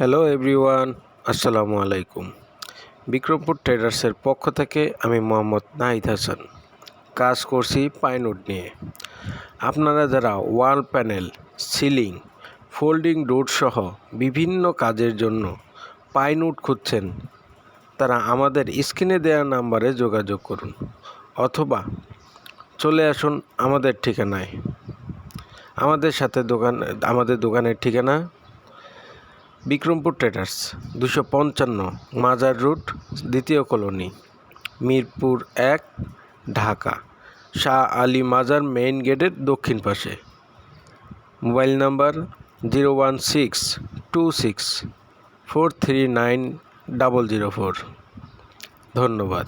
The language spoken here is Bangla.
হ্যালো এভরিওয়ান আসসালামু আলাইকুম। বিক্রমপুর ট্রেডার্সের পক্ষ থেকে আমি মোহাম্মদ নাহিদ হাসান। কাজ করছি পাইনউড নিয়ে। আপনারা যারা wall panel, ceiling, folding door সহ বিভিন্ন কাজের জন্য পাইনউড খুঁজছেন, তারা আমাদের স্ক্রিনে দেওয়া নাম্বারে যোগাযোগ করুন অথবা চলে আসুন আমাদের ঠিকানায়। আমাদের সাথে দোকান, আমাদের দোকানের ঠিকানা বিক্রমপুর ট্রেডার্স, দুশো পঞ্চান্ন মাজার রুট, দ্বিতীয় কলোনি, মিরপুর এক, ঢাকা, শাহ আলী মাজার মেইন গেটের দক্ষিণ পাশে। Mobile number zero one six two six four three nine double zero four. ধন্যবাদ।